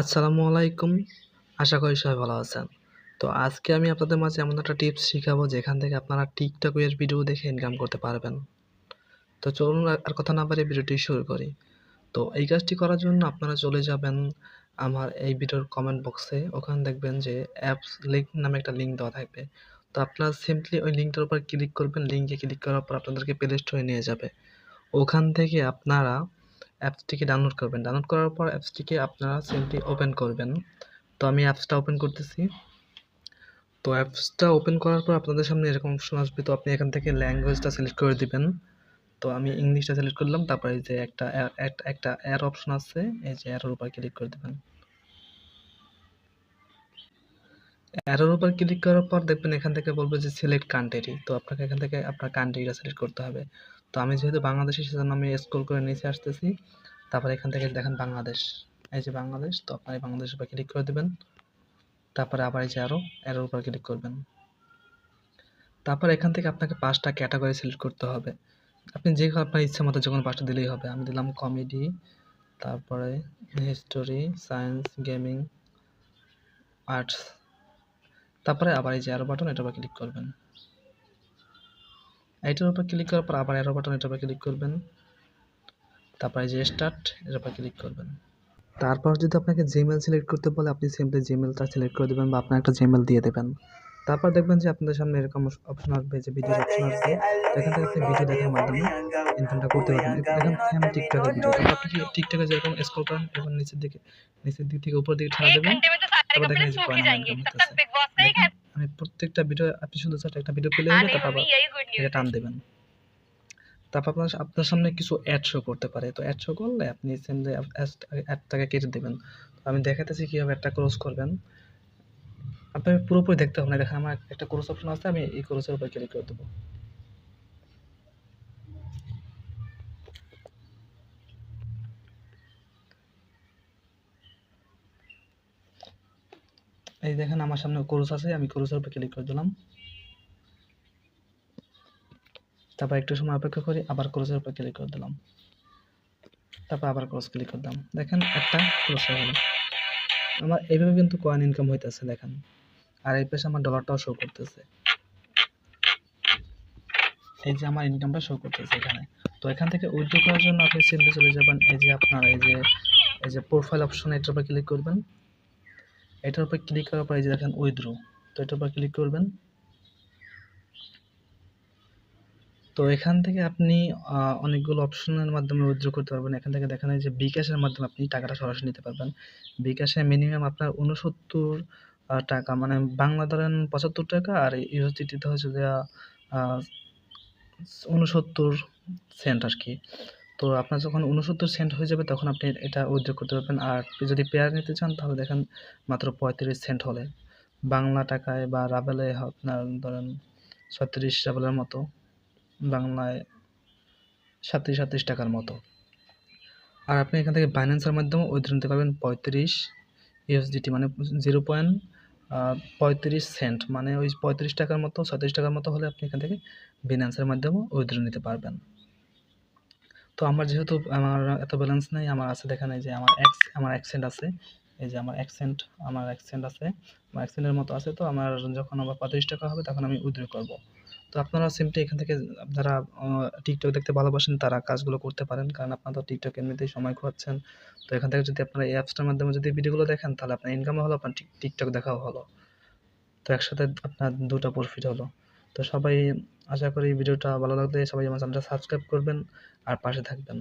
আসসালামু আলাইকুম। আশা করি সবাই ভালো আছেন। তো আজকে আমি আপনাদের মাঝে এমন একটা টিপস শেখাবো যেখান থেকে আপনারা টিকটকের ভিডিও দেখে ইনকাম করতে পারবেন। তো চলুন আর কথা না বাড়িয়ে ভিডিওটি শুরু করি। তো এই কাজটি করার জন্য আপনারা চলে যাবেন আমার এই ভিডিওর কমেন্ট বক্সে ওখানে দেখবেন যে অ্যাপস লিঙ্ক নামে একটা লিঙ্ক দেওয়া থাকবে। তো আপনারা সিম্পলি ওই লিঙ্কটার উপর ক্লিক করবেন। লিঙ্কে ক্লিক করার পর আপনাদেরকে প্লে স্টোরে নিয়ে যাবে। ওখান থেকে আপনারা অ্যাপসটিকে ডাউনলোড করবেন। ডাউনলোড করার পর অ্যাপসটিকে আপনারা সিম্পলি ওপেন করবেন। তো আমি অ্যাপসটা ওপেন করতেছি। তো অ্যাপসটা ওপেন করার পর আপনাদের সামনে এরকম অপশন আসবে। তো আপনি এখান থেকে ল্যাঙ্গুয়েজটা সিলেক্ট করে দিবেন। তো আমি ইংলিশটা সিলেক্ট করলাম। তারপরে যে একটা একটা- এর অপশন আছে। এই যে এরোর উপর ক্লিক করে দেবেন। এরোর উপর ক্লিক করার পর দেখবেন এখান থেকে বলবে যে সিলেক্ট কান্ট্রি তো আপনাকে এখান থেকে আপনার কান্ট্রিটা সিলেক্ট করতে হবে। তো আমি যেহেতু বাংলাদেশি, সেজন্য আমি স্ক্রল করে নিচে আসতেছি। তারপর এখান থেকে দেখেন বাংলাদেশ। এই যে বাংলাদেশ, তো আপনার বাংলাদেশের উপর ক্লিক করে দেবেন। তারপরে আবার এই যে আরও এরোর উপর ক্লিক করবেন। তারপর এখান থেকে আপনাকে পাঁচটা ক্যাটাগরি সিলেক্ট করতে হবে। আপনি যে আপনার ইচ্ছা মতো যে কোনো পাঁচটা দিলেই হবে। আমি দিলাম কমেডি তারপরে হিস্টোরি সায়েন্স গেমিং আর্টস তারপরে আবার এই যে অ্যারো বাটন উপর ক্লিক করবেন। এটার উপর ক্লিক করার পর আবার এরো বাটন এটার উপর ক্লিক করবেন। তারপরে যে স্টার্ট এটার উপর ক্লিক করবেন। তারপর যদি আপনাকে জিমেল সিলেক্ট করতে বলে আপনি সিম্পলি জিমেলটা সিলেক্ট করে দেবেন বা আপনার একটা জিমেল দিয়ে দেবেন। তারপর দেখবেন যে আপনাদের সামনে এরকম অপশন আসবে যে ভিডিও অপশন আসবে এখান থেকে আপনি ভিডিও দেখার মাধ্যমে ইনকামটা করতে পারবেন। দেখেন আমি টিকটকের ভিডিও আপনি টিকটকে যেরকম স্ক্রল করেন এবং নিচের দিকে নিচের দিক থেকে উপর দিকে ছাড়া দেবেন? তারপর দেখেন যে কয়েন ইনকাম হচ্ছে আপনি প্রত্যেকটা ভিডিও আপনি শুনতে চান একটা ভিডিও পেলে হবে তারপর এটা টান দেবেন। তারপর আপনার আপনার সামনে কিছু অ্যাড শো করতে পারে। তো অ্যাড শো করলে আপনি যে অ্যাডটাকে কেটে দেবেন। আমি দেখাতেছি কীভাবে একটা ক্রস করবেন। আপনি পুরোপুরি দেখতে হবে না। দেখেন আমার একটা ক্রস অপশন আছে আমি এই ক্রসের উপর ক্লিক করে দেবো। এই দেখেন, আমার সামনে ক্রোস আছে, আমি ক্রোসের উপর ক্লিক করে দিলাম। তারপর একটু সময় অপেক্ষা করি, আবার ক্রোসের উপর ক্লিক করে দিলাম। তারপর আবার ক্রস ক্লিক করে দিলাম। দেখেন, একটা ক্রস হয়ে গেল। আমার এইভাবে কিন্তু কয়েন ইনকাম হইতেছে, দেখেন। আর এই পাশে আমার ডলারটাও শো করতেছে। এই যে আমার ইনকামটা শো করতেছে এখানে। তো এখান থেকে উইথড্র করার জন্য আপনি সিম্পলি চলে যাবেন। এই যে আপনার, এই যে এই যে প্রোফাইল অপশন এটার উপর ক্লিক করবেন। এটার উপর ক্লিক করার পর এই যে দেখেন উইথড্র তো এটার উপর ক্লিক করবেন। তো এখান থেকে আপনি অনেকগুলো অপশনের মাধ্যমে উইথড্র করতে পারবেন। এখান থেকে দেখেন যে বিকাশের মাধ্যমে আপনি টাকাটা সরাসরি নিতে পারবেন। বিকাশে মিনিমাম আপনার উনসত্তর টাকা মানে বাংলা ধরেন পঁচাত্তর টাকা আর ইউএসডিটিতে হচ্ছে যে উনসত্তর সেন্ট আর কি। তো আপনার যখন উনসত্তর সেন্ট হয়ে যাবে, তখন আপনি এটা উইথড্র করতে পারবেন। আর যদি পেয়ার নিতে চান, তাহলে দেখেন মাত্র পঁয়ত্রিশ সেন্ট হলে। বাংলা টাকায় বা রাবেলে আপনার ধরেন ছত্রিশ রাবেলের মতো, বাংলায় সাতত্রিশ সাতত্রিশ টাকার মতো। আর আপনি এখান থেকে বাইন্যান্সের মাধ্যমে উইথড্র নিতে পারবেন পঁয়ত্রিশ ইউএসডিটি মানে জিরো পয়েন্ট পঁয়ত্রিশ সেন্ট মানে ওই পঁয়ত্রিশ টাকার মতো, ছত্রিশ টাকার মতো হলে আপনি এখান থেকে বিনান্সের মাধ্যমে উইথড্র নিতে পারবেন। তো আমার যেহেতু আমার এত ব্যালেন্স নেই, আমার আছে দেখেন এই যে আমার এক্স আমার অ্যাক্সেন্ট আছে। এই যে আমার অ্যাক্সেন্ট আমার অ্যাক্সেন্ট আছে, আমার অ্যাক্সেন্টের মতো আছে, তো আমার যখন আবার পঁয়ত্রিশ টাকা হবে তখন আমি উইথড্র করব। তো আপনারা সিমটি এখান থেকে যারা টিকটক দেখতে ভালোবাসেন তারা কাজগুলো করতে পারেন, কারণ আপনারা তো টিকটক এমনিতেই সময় খোয়াচ্ছেন। তো এখান থেকে যদি আপনারা এই অ্যাপসটার মাধ্যমে যদি ভিডিওগুলো দেখেন, তাহলে আপনার ইনকামও হলো, আপনার টিক- টিকটক দেখাও হলো। তো একসাথে আপনার দুটো প্রফিট হলো। তো সবাই আশা করি ভিডিওটা ভালো লাগলে সবাই আমার চ্যানেলটা সাবস্ক্রাইব করবেন আর পাশে থাকবেন।